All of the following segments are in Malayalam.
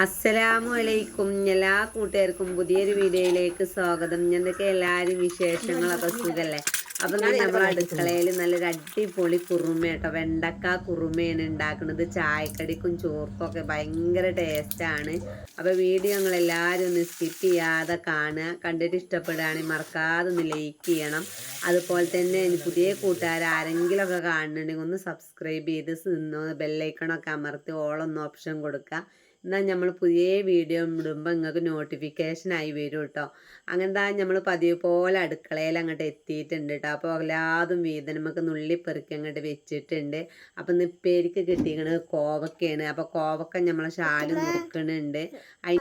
അസ്സലാമു അലൈക്കും എല്ലാ കൂട്ടുകാർക്കും പുതിയൊരു വീഡിയോയിലേക്ക് സ്വാഗതം. എന്തൊക്കെ എല്ലാവരും വിശേഷങ്ങളൊക്കെ സുഖല്ലേ? അപ്പം നമ്മൾ അടുക്കളയിൽ നല്ലൊരു അടിപൊളി കുറുമ കേട്ടോ വെണ്ടക്ക കുറുമയാണ് ഉണ്ടാക്കുന്നത്. ചായക്കടിക്കും ചോർക്കും ഒക്കെ ഭയങ്കര ടേസ്റ്റാണ് അപ്പോൾ വീഡിയോ നിങ്ങൾ എല്ലാവരും ഒന്ന് സ്കിപ്പ് ചെയ്യാതെ കാണുക. കണ്ടിട്ട് ഇഷ്ടപ്പെടുകയാണെങ്കിൽ മറക്കാതെ ഒന്ന് ലൈക്ക് ചെയ്യണം. അതുപോലെ തന്നെ പുതിയ കൂട്ടുകാർ ആരെങ്കിലുമൊക്കെ കാണുന്നുണ്ടെങ്കിൽ ഒന്ന് സബ്സ്ക്രൈബ് ചെയ്ത് ബെല്ലൈക്കണൊക്കെ അമർത്തി ഓളൊന്ന് ഓപ്ഷൻ കൊടുക്കുക. എന്നാൽ നമ്മൾ പുതിയ വീഡിയോ ഇടുമ്പോൾ നിങ്ങൾക്ക് നോട്ടിഫിക്കേഷൻ ആയി വരും കേട്ടോ അങ്ങനത്തെ നമ്മൾ പതിവ് പോലെ അടുക്കളയിൽ അങ്ങോട്ട് എത്തിയിട്ടുണ്ട് കേട്ടോ അപ്പോൾ എല്ലാതും വീതം നമുക്ക് നുള്ളിപ്പെറുക്കി അങ്ങോട്ട് വെച്ചിട്ടുണ്ട്. അപ്പം നിപ്പേരിക്ക് കിട്ടിയിരിക്കണത് കോവക്കയാണ്. അപ്പോൾ കോവക്ക നമ്മളെ ഷാൽ നോക്കണുണ്ട്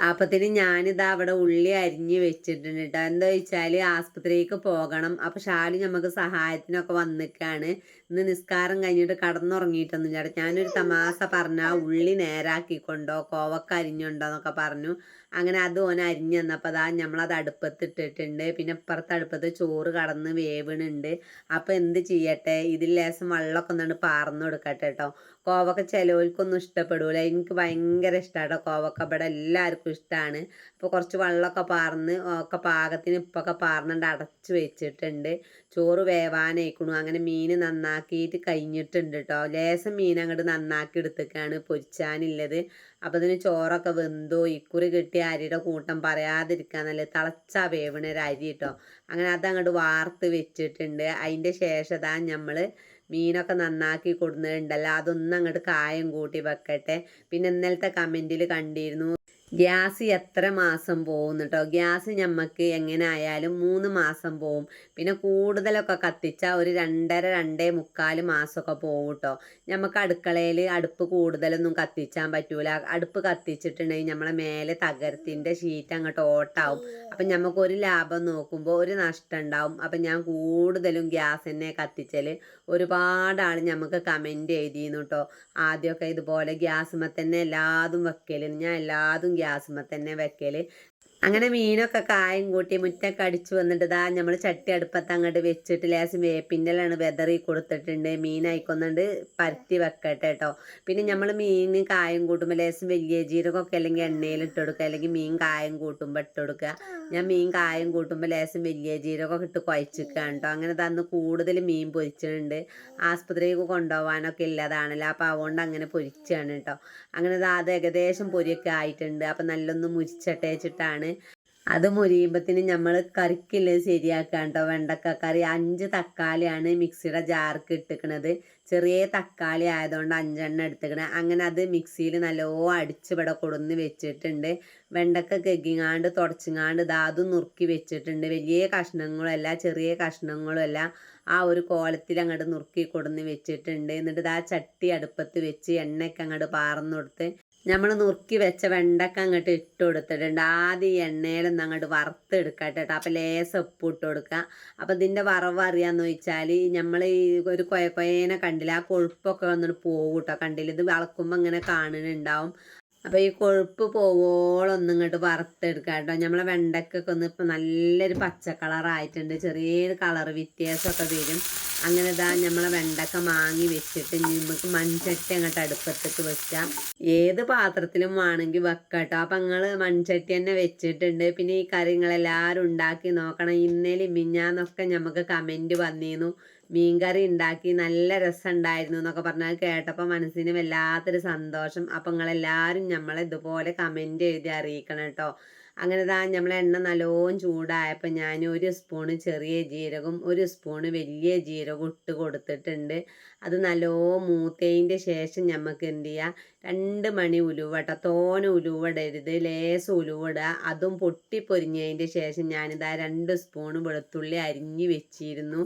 അപ്പത്തിന് ഞാനിതാ അവിടെ ഉള്ളി അരിഞ്ഞ് വെച്ചിട്ടുണ്ട് കേട്ടോ എന്താ വെച്ചാൽ ആസ്പത്രിക്ക് പോകണം. അപ്പോൾ ഷാൽ നമുക്ക് സഹായത്തിനൊക്കെ വന്നിക്കാണ്. ഇന്ന് നിസ്കാരം കഴിഞ്ഞിട്ട് കടന്നുറങ്ങിയിട്ടൊന്നും ചേട്ടാ ഞാനൊരു തമാശ പറഞ്ഞ ഉള്ളി നേരാക്കിക്കൊണ്ടോ കോവക്ക അരിഞ്ഞുണ്ടോ എന്നൊക്കെ പറഞ്ഞു. അങ്ങനെ അത് ഓൻ അരിഞ്ഞു തന്നപ്പോൾ അതാ നമ്മളത് അടുപ്പത്ത് ഇട്ടിട്ടുണ്ട് പിന്നെ ഇപ്പുറത്ത് അടുപ്പത്ത് ചോറ് കടന്ന് വേവണുണ്ട്. അപ്പോൾ എന്ത് ചെയ്യട്ടെ? ഇതിൽ ലേശം വെള്ളമൊക്കെ ഒന്നാണ് പാർന്നു കൊടുക്കട്ടെ കേട്ടോ കോവക്ക ചിലവർക്കൊന്നും ഇഷ്ടപ്പെടൂല. എനിക്ക് ഭയങ്കര ഇഷ്ടമാണ് കോവക്ക. ഇവിടെ എല്ലാവർക്കും ഇഷ്ടമാണ് അപ്പോൾ കുറച്ച് വെള്ളമൊക്കെ പാർന്ന് ഒക്കെ പാകത്തിന് ഇപ്പൊക്കെ പാർന്നുകൊണ്ട് അടച്ച് വെച്ചിട്ടുണ്ട്. ചോറ് വേവാനേക്കണു അങ്ങനെ മീൻ നന്നാക്കിയിട്ട് കഴിഞ്ഞിട്ടുണ്ട് കേട്ടോ ലേശം മീൻ അങ്ങോട്ട് നന്നാക്കി എടുത്തേക്കാണ് പൊരിച്ചാനുള്ളത്. അപ്പോൾ ഇതിന് ചോറൊക്കെ വെന്തോ ഇക്കുറി കിട്ടിയ അരിയുടെ കൂട്ടം പറയാതിരിക്കാൻ നല്ല തിളച്ച വേവണ ഒരു അരി കേട്ടോ അങ്ങനെ അതങ്ങോട്ട് വാർത്ത് വെച്ചിട്ടുണ്ട്. അതിന്റെ ശേഷം നമ്മൾ മീനൊക്കെ നന്നാക്കി കൊടുക്കുന്നുണ്ടല്ലോ അതൊന്നും അങ്ങോട്ട് കായം കൂട്ടി വെക്കട്ടെ. പിന്നെ ഇന്നലത്തെ കമന്റിൽ കണ്ടിരുന്നു ഗ്യാസ് എത്ര മാസം പോകും കേട്ടോ ഗ്യാസ് ഞമ്മക്ക് എങ്ങനെ ആയാലും മൂന്ന് മാസം പോവും. പിന്നെ കൂടുതലൊക്കെ കത്തിച്ചാൽ ഒരു രണ്ടര രണ്ടേ മുക്കാൽ മാസമൊക്കെ പോകും കേട്ടോ നമുക്ക് അടുക്കളയിൽ അടുപ്പ് കൂടുതലൊന്നും കത്തിച്ചാൻ പറ്റൂല. അടുപ്പ് കത്തിച്ചിട്ടുണ്ടെങ്കിൽ നമ്മളെ മേലെ തകരത്തിന്റെ ഷീറ്റ് അങ്ങോട്ട് ഓട്ടാവും. അപ്പം നമുക്ക് ഒരു ലാഭം നോക്കുമ്പോൾ ഒരു നഷ്ടം ഉണ്ടാവും. അപ്പം ഞാൻ കൂടുതലും ഗ്യാസ് തന്നെ കത്തിച്ചൽ ഒരുപാട് ആൾ നമുക്ക് കമന്റ് എഴുതിയിരുന്നു കേട്ടോ ആദ്യമൊക്കെ ഇതുപോലെ ഗ്യാസുമ്മ തന്നെ എല്ലാതും വെക്കൽ ഞാൻ എല്ലാതും ഗ്യാസുമ്മ തന്നെ വെക്കൽ അങ്ങനെ മീനൊക്കെ കായം കൂട്ടി മുറ്റൊക്കെ അടിച്ചു വന്നിട്ട് ഇതാ നമ്മൾ ചട്ടി അടുപ്പത്ത് അങ്ങോട്ട് വെച്ചിട്ട് ലേശം വേപ്പിന്റെലാണ് വെതറി കൊടുത്തിട്ടുണ്ട്. മീനായിക്കൊന്നുണ്ട് പരത്തി വെക്കട്ടെ കേട്ടോ പിന്നെ നമ്മൾ മീൻ കായം കൂട്ടുമ്പോൾ ലേശം വലിയ ജീരകമൊക്കെ അല്ലെങ്കിൽ എണ്ണയിൽ ഇട്ട് കൊടുക്കുക അല്ലെങ്കിൽ മീൻ കായം കൂട്ടുമ്പോൾ ഇട്ട് കൊടുക്കുക ഞാൻ മീൻ കായം കൂട്ടുമ്പോൾ ലേശം വലിയ ജീരകമൊക്കെ ഇട്ട് കുഴച്ചിക്കുക കേട്ടോ അങ്ങനെ തന്ന് കൂടുതൽ മീൻ പൊരിച്ചിട്ടുണ്ട്. ആസ്പത്രിക്ക് കൊണ്ടുപോകാനൊക്കെ ഇല്ലതാണല്ലോ. അപ്പോൾ അതുകൊണ്ട് അങ്ങനെ പൊരിച്ചാണ് കേട്ടോ അങ്ങനെ അത് ഏകദേശം പൊരിയൊക്കെ ആയിട്ടുണ്ട്. അപ്പം നല്ലൊന്ന് മുരിച്ചട്ടേച്ചിട്ടാണ് അത് മുരിയുമ്പത്തിന് നമ്മൾ കറിക്കില്ല ശരിയാക്കാൻ കേട്ടോ വെണ്ടക്ക കറി അഞ്ച് തക്കാളിയാണ് മിക്സിയുടെ ജാർക്ക് ഇട്ടിക്കണത്. ചെറിയ തക്കാളി ആയതുകൊണ്ട് അഞ്ചെണ്ണം എടുത്തിക്കണേ. അങ്ങനെ അത് മിക്സിയിൽ നല്ലോ അടിച്ച് കൊടുന്ന് വെച്ചിട്ടുണ്ട്. വെണ്ടക്ക കെഗിങ്ങാണ്ട് തുടച്ചിങ്ങാണ്ട് ഇതാതും നുറുക്കി വെച്ചിട്ടുണ്ട്. വലിയ കഷ്ണങ്ങളുമല്ല ചെറിയ കഷ്ണങ്ങളുമല്ല ആ ഒരു കോലത്തിൽ അങ്ങോട്ട് നുറുക്കി കൊടുന്ന് വെച്ചിട്ടുണ്ട്. എന്നിട്ട് ഇതാ ചട്ടി അടുപ്പത്ത് വെച്ച് എണ്ണയൊക്കെ അങ്ങോട്ട് പാർന്നു കൊടുത്ത് നമ്മൾ നുറുക്കി വെച്ച വെണ്ടക്ക അങ്ങോട്ട് ഇട്ട് കൊടുത്തിട്ടുണ്ട്. ആദ്യം എണ്ണയിലൊന്ന് അങ്ങോട്ട് വറുത്തെടുക്കട്ടെ കേട്ടോ അപ്പം ലേസം ഉപ്പ് ഇട്ട് കൊടുക്കുക അപ്പം ഇതിന്റെ വറവ് അറിയാമെന്ന് വെച്ചാൽ നമ്മൾ ഈ ഒരു കൊയ കൊയേനെ കണ്ടില്ല? ആ കൊഴുപ്പൊക്കെ വന്നിട്ട് പോകും കേട്ടോ കണ്ടില്ല? ഇത് വളക്കുമ്പോൾ ഇങ്ങനെ കാണുന്നുണ്ടാവും. അപ്പോൾ ഈ കൊഴുപ്പ് പോവോളം ഒന്നും ഇങ്ങോട്ട് വറുത്തെടുക്കുക കേട്ടോ. നമ്മളെ വെണ്ടക്കൊക്കെ ഒന്ന് ഇപ്പം നല്ലൊരു പച്ച കളറായിട്ടുണ്ട്. ചെറിയൊരു കളർ വ്യത്യാസമൊക്കെ വരും. അങ്ങനെ ഇതാ നമ്മളെ വെണ്ടക്ക മാങ്ങി വെച്ചിട്ട് നമുക്ക് മൺചട്ടി അങ്ങോട്ട് അടുപ്പത്തേക്ക് വെക്കാം. ഏത് പാത്രത്തിലും വേണമെങ്കിൽ വെക്കട്ടോ. കേട്ടോ അപ്പം നിങ്ങൾ മൺചട്ടി തന്നെ വെച്ചിട്ടുണ്ട്. പിന്നെ ഈ കറികളെല്ലാവരും ഉണ്ടാക്കി നോക്കണം. ഇന്നലെ മിഞ്ഞാന്നൊക്കെ നമുക്ക് കമന്റ് വന്നിരുന്നു മീൻകറി ഉണ്ടാക്കി നല്ല രസമുണ്ടായിരുന്നു എന്നൊക്കെ പറഞ്ഞാൽ കേട്ടപ്പോൾ മനസ്സിന് വല്ലാത്തൊരു സന്തോഷം. അപ്പം നിങ്ങളെല്ലാവരും നമ്മളെ ഇതുപോലെ കമന്റ് എഴുതി അറിയിക്കണം കേട്ടോ. അങ്ങനെ താ നമ്മൾ എണ്ണ നല്ലോണം ചൂടായപ്പോൾ ഞാൻ ഒരു സ്പൂണ് ചെറിയ ജീരകം ഒരു സ്പൂണ് വലിയ ജീരകം ഇട്ട് കൊടുത്തിട്ടുണ്ട്. അത് നല്ലോ മൂത്തതിന്റെ ശേഷം നമുക്ക് എന്ത് ചെയ്യാം? രണ്ട് മണി ഉലുവട്ട തോന ഉലുവടരുത് ലേസ് ഉലുവിടുക അതും പൊട്ടി പൊരിഞ്ഞതിന്റെ ശേഷം ഞാനിതാ രണ്ട് സ്പൂണ് വെളുത്തുള്ളി അരിഞ്ഞ് വെച്ചിരുന്നു.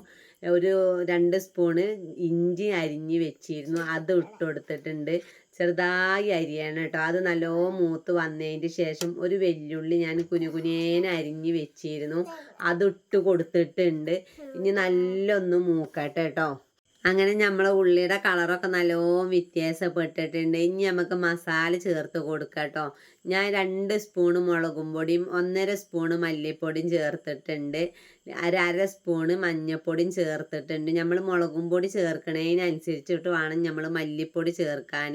ഒരു രണ്ട് സ്പൂണ് ഇഞ്ചി അരിഞ്ഞ് വെച്ചിരുന്നു. അത് ഇട്ട് കൊടുത്തിട്ടുണ്ട്. ചെറുതായി അരിയണം കേട്ടോ. അത് നല്ലോ മൂത്ത് വന്നതിന്റെ ശേഷം ഒരു വെല്ലുള്ളി ഞാൻ കുനുകുനേനെ അരിഞ്ഞ് വെച്ചിരുന്നു. അതിട്ട് കൊടുത്തിട്ടുണ്ട്. ഇനി നല്ലൊന്ന് മൂക്കട്ടെ കേട്ടോ. അങ്ങനെ നമ്മളെ ഉള്ളിയുടെ കളറൊക്കെ നല്ലോണം വ്യത്യാസപ്പെട്ടിട്ടുണ്ട്. ഇനി നമുക്ക് മസാല ചേർത്ത് കൊടുക്കാം കേട്ടോ ഞാൻ രണ്ട് സ്പൂണ് മുളകും പൊടിയും ഒന്നര സ്പൂണ് മല്ലിപ്പൊടിയും ചേർത്തിട്ടുണ്ട്. അര അര സ്പൂണ് മഞ്ഞൾപ്പൊടിയും ചേർത്തിട്ടുണ്ട്. നമ്മൾ മുളകും പൊടി ചേർക്കണതിനനുസരിച്ചിട്ട് വേണം നമ്മൾ മല്ലിപ്പൊടി ചേർക്കാൻ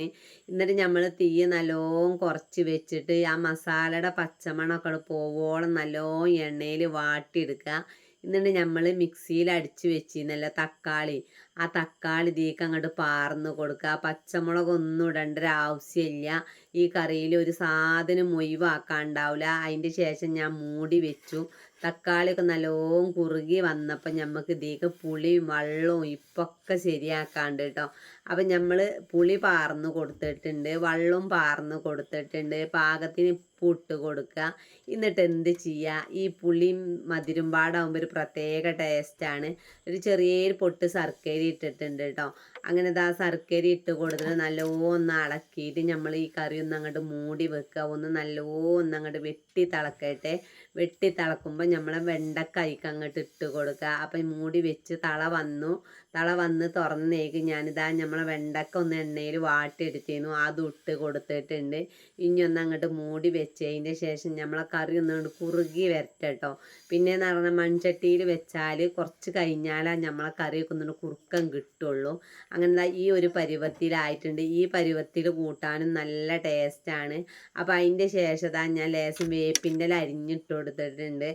എന്നിട്ട് നമ്മൾ തീ നല്ലോണം കുറച്ച് വെച്ചിട്ട് ആ മസാലയുടെ പച്ചമണമൊക്കെ പോവോളം നല്ലോണം എണ്ണയിൽ വാട്ടിയെടുക്കുക എന്നിട്ട് നമ്മൾ മിക്സിയിൽ അടിച്ച് വെച്ചിരുന്നല്ല തക്കാളി. ആ തക്കാളി ഇതിലേക്ക് അങ്ങോട്ട് പാർന്ന് കൊടുക്കുക പച്ചമുളക് ഒന്നും ഇടേണ്ട ഒരു ആവശ്യമില്ല ഈ കറിയിൽ ഒരു സാധനം ഒഴിവാക്കാൻ ഉണ്ടാവില്ല അതിന്റെ ശേഷം ഞാൻ മൂടി വെച്ചു. തക്കാളിയൊക്കെ നല്ലോം കുറുകി വന്നപ്പോൾ നമുക്ക് ഇതിലേക്ക് പുളിയും വെള്ളവും ഇപ്പൊക്കെ ശരിയാക്കാണ്ട് കേട്ടോ അപ്പം നമ്മൾ പുളി പാർന്ന് കൊടുത്തിട്ടുണ്ട് വെള്ളവും പാർന്ന് കൊടുത്തിട്ടുണ്ട് പാകത്തിന് ഉപ്പ് ഇട്ട് കൊടുക്കുക. എന്നിട്ട് എന്ത് ചെയ്യുക ഈ പുളിയും മധുരം പാടാകുമ്പോൾ ഒരു പ്രത്യേക ടേസ്റ്റാണ് ഒരു ചെറിയൊരു പൊട്ട് ശർക്കര ഇട്ടിട്ടുണ്ട് കേട്ടോ അങ്ങനെ ഇതാ ശർക്കര ഇട്ട് കൊടുത്തിട്ട് നല്ലോണം ഒന്ന് ഇളക്കിയിട്ട് നമ്മൾ ഈ കറി ഒന്ന് അങ്ങോട്ട് മൂടി വെക്കുക. ഒന്ന് നല്ലോണം ഒന്ന് അങ്ങോട്ട് വെട്ടി തിളക്കട്ടെ. വെട്ടി തിളക്കുമ്പോൾ നമ്മളെ വെണ്ടക്കായ്ക്ക് അങ്ങോട്ട് ഇട്ട് കൊടുക്കുക അപ്പം മൂടി വെച്ച് തള വന്നു. തള വന്ന് തുറന്നേക്ക് ഞാനിതാ നമ്മളെ വെണ്ടക്ക ഒന്ന് എണ്ണയിൽ വാട്ടിയെടുത്തിരുന്നു. അതും ഇട്ട് കൊടുത്തിട്ടുണ്ട്. ഇനി ഒന്ന് അങ്ങോട്ട് മൂടി വെച്ചതിന്റെ ശേഷം നമ്മളെ കറി ഒന്ന് കുറുകി വരട്ടെ കേട്ടോ പിന്നെ എന്ന് പറഞ്ഞാൽ മൺചട്ടിയിൽ വെച്ചാൽ കുറച്ച് കഴിഞ്ഞാലാ നമ്മളെ കറിയൊക്കെ ഒന്നുകൊണ്ട് കുറുക്കം കിട്ടുള്ളൂ. അങ്ങനെ ഈ ഒരു പരുവത്തിലായിട്ടുണ്ട്. ഈ പരുവത്തിൽ കൂട്ടാനും നല്ല ടേസ്റ്റാണ് അപ്പോൾ അതിന്റെ ശേഷം ഞാൻ ലേശം വേപ്പിന്റെ അരിഞ്ഞിട്ട് കൊടുത്തിട്ടുണ്ട്.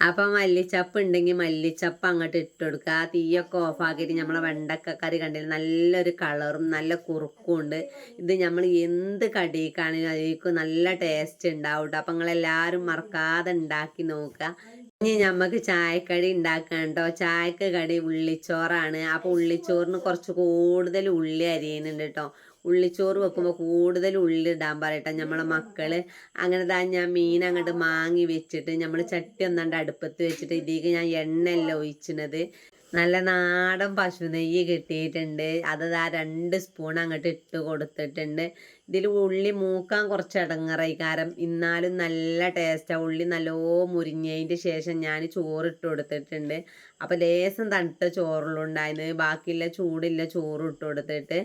അപ്പം മല്ലിച്ചപ്പ് ഉണ്ടെങ്കിൽ മല്ലിച്ചപ്പ് അങ്ങോട്ട് ഇട്ട് കൊടുക്കുക ആ തീയൊക്കെ ഓഫാക്കിയിട്ട് നമ്മളെ വെണ്ടക്ക കറി കണ്ടില്ല? നല്ലൊരു കളറും നല്ല കുറുക്കും ഉണ്ട് ഇത് നമ്മൾ എന്ത് കടിക്കാണെങ്കിലും അതിലേക്ക് നല്ല ടേസ്റ്റ് ഉണ്ടാവും കേട്ടോ അപ്പം നിങ്ങളെല്ലാവരും മറക്കാതെ ഉണ്ടാക്കി നോക്കുക ഇനി നമുക്ക് ചായക്കടി ഉണ്ടാക്കാം കേട്ടോ ചായക്ക് കടി ഉള്ളിച്ചോറാണ്. അപ്പോൾ ഉള്ളിച്ചോറിന് കുറച്ച് കൂടുതൽ ഉള്ളി അരിയുന്നുണ്ട് കേട്ടോ ഉള്ളിച്ചോറ് വെക്കുമ്പോൾ കൂടുതൽ ഉള്ളി ഇടാൻ പറയട്ടെ. നമ്മളെ മക്കൾ അങ്ങനെ താ ഞാൻ മീൻ അങ്ങോട്ട് മാങ്ങി വെച്ചിട്ട് നമ്മൾ ചട്ടി ഒന്നാണ്ട് അടുപ്പത്ത് വെച്ചിട്ട് ഇതിലേക്ക് ഞാൻ എണ്ണയല്ല ഒഴിച്ചത് നല്ല നാടൻ പശു നെയ്യ് കിട്ടിയിട്ടുണ്ട്. അത് ആ രണ്ട് സ്പൂൺ അങ്ങോട്ട് ഇട്ട് കൊടുത്തിട്ടുണ്ട്. ഇതിൽ ഉള്ളി മൂക്കാൻ കുറച്ച് ഇടങ്ങറായി കാരണം ഇന്നാലും നല്ല ടേസ്റ്റാണ് ഉള്ളി നല്ലോ മുരിഞ്ഞതിന്റെ ശേഷം ഞാൻ ചോറിട്ട് കൊടുത്തിട്ടുണ്ട്. അപ്പോൾ ലേസം തണുത്ത ചോറുള്ളുണ്ടായിരുന്നു ബാക്കിയുള്ള ചൂടില്ല ചോറ് ഇട്ട് കൊടുത്തിട്ട്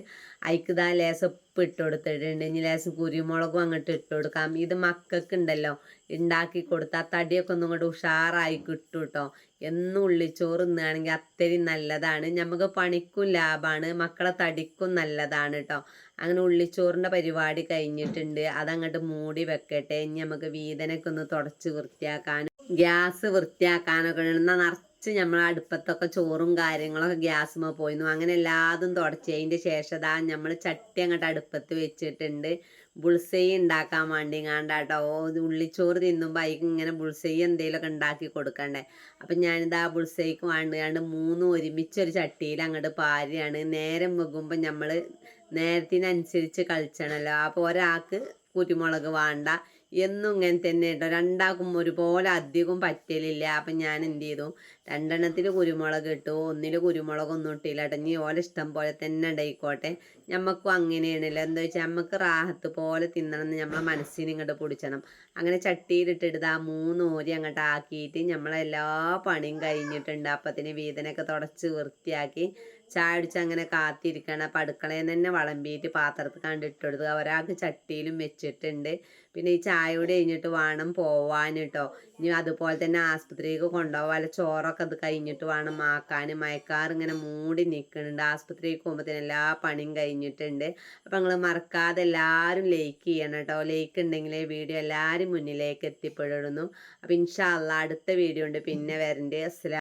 അയക്കുതാ ലേസം ഉപ്പ് ഇട്ട് കൊടുത്തിട്ടുണ്ട്. ഇനി ലേസം കുരുമുളകും അങ്ങോട്ട് ഇട്ട് കൊടുക്കാം. ഇത് മക്കൾക്ക് ഉണ്ടല്ലോ ഉണ്ടാക്കി കൊടുത്താൽ തടിയൊക്കെ ഒന്നും കൂടെ ഉഷാറായി കിട്ടും കേട്ടോ എന്നും ഉള്ളിച്ചോറ് തിന്നുകയാണെങ്കിൽ അത്രയും നല്ലതാണ്. നമുക്ക് പണിക്കും ലാഭമാണ് മക്കളെ തടിക്കും നല്ലതാണ് കേട്ടോ അങ്ങനെ ഉള്ളിച്ചോറിന്റെ പരിപാടി കഴിഞ്ഞിട്ടുണ്ട്. അതങ്ങോട്ട് മൂടി വെക്കട്ടെ. ഇനി നമുക്ക് വീതനൊക്കെ ഒന്ന് തുടച്ച് വൃത്തിയാക്കാനും ഗ്യാസ് വൃത്തിയാക്കാനൊക്കെ എന്നാൽ നിറച്ച് നമ്മൾ അടുപ്പത്തൊക്കെ ചോറും കാര്യങ്ങളൊക്കെ ഗ്യാസുമ്മ പോയിരുന്നു അങ്ങനെ എല്ലാതും തുടച്ചതിന്റെ ശേഷം അതാ നമ്മൾ ചട്ടി അങ്ങോട്ട് അടുപ്പത്ത് വെച്ചിട്ടുണ്ട്. ബുൾസൈ ഉണ്ടാക്കാൻ വേണ്ടി കണ്ടാട്ടോ ഉള്ളിച്ചോറ് തിന്നുമ്പോൾ അതിക്ക് ഇങ്ങനെ ബുൾസൈ എന്തെങ്കിലുമൊക്കെ ഉണ്ടാക്കി കൊടുക്കണ്ടേ. അപ്പം ഞാനിത് ബുൾസൈക്ക് വേണ്ടാണ്ട് മൂന്നും ഒരുമിച്ചൊരു ചട്ടിയിൽ അങ്ങോട്ട് പാരിയാണ് നേരം വെക്കുമ്പോൾ നമ്മൾ നേരത്തിനനുസരിച്ച് കളിച്ചണല്ലോ. അപ്പോൾ ഒരാൾക്ക് കുരുമുളക് വേണ്ട എന്നും ഇങ്ങനെ തന്നെ കേട്ടോ രണ്ടാക്കും ഒരുപോലെ അധികം പറ്റലില്ല. അപ്പം ഞാൻ എന്ത് ചെയ്തു? രണ്ടെണ്ണത്തിൽ കുരുമുളക് ഇട്ടു. ഒന്നിൽ കുരുമുളകൊന്നും ഇട്ടില്ല ഇനി ഓല ഇഷ്ടം പോലെ തന്നെ ഉണ്ടായിക്കോട്ടെ ഞമ്മക്കും അങ്ങനെയാണല്ലോ. എന്താ വെച്ചാൽ നമുക്ക് റാഹത്ത് പോലെ തിന്നണം എന്ന് നമ്മളെ മനസ്സിന് ഇങ്ങോട്ട് പൊടിച്ചണം. അങ്ങനെ ചട്ടിയിലിട്ടിട്ട് ആ മൂന്ന് ഓരി അങ്ങോട്ട് ആക്കിയിട്ട് നമ്മളെല്ലാ പണിയും കഴിഞ്ഞിട്ടുണ്ട്. അപ്പത്തിന് വീതനൊക്കെ തുടച്ച് വൃത്തിയാക്കി ചായ അടിച്ച് അങ്ങനെ കാത്തിരിക്കണം. അപ്പം അടുക്കളയിൽ തന്നെ വിളമ്പിയിട്ട് പാത്രത്തിൽ കണ്ടിട്ട് കൊടുക്കുക ഒരാൾക്ക് ചട്ടിയിലും വെച്ചിട്ടുണ്ട്. പിന്നെ ഈ ചായ കൂടി കഴിഞ്ഞിട്ട് വേണം പോവാൻ കേട്ടോ ഇനി അതുപോലെ തന്നെ ആസ്പത്രിക്ക് കൊണ്ടുപോകാൻ ചോറൊക്കെ അത് കഴിഞ്ഞിട്ട് വേണം ആക്കാൻ മയക്കാർ ഇങ്ങനെ മൂടി നിൽക്കുന്നുണ്ട് ആസ്പത്രിക്ക് പോകുമ്പോഴത്തേന് എല്ലാ പണിയും കഴിഞ്ഞിട്ടുണ്ട്. അപ്പം നിങ്ങൾ മറക്കാതെ എല്ലാവരും ലൈക്ക് ചെയ്യണം കേട്ടോ ലൈക്ക് ഉണ്ടെങ്കിലേ വീഡിയോ എല്ലാവരും മുന്നിലേക്ക് എത്തിപ്പെടുന്നു. അപ്പം ഇൻഷാല്ല അടുത്ത വീഡിയോ ഉണ്ട്. പിന്നെ വരണ്ടേ. അസ്സലാം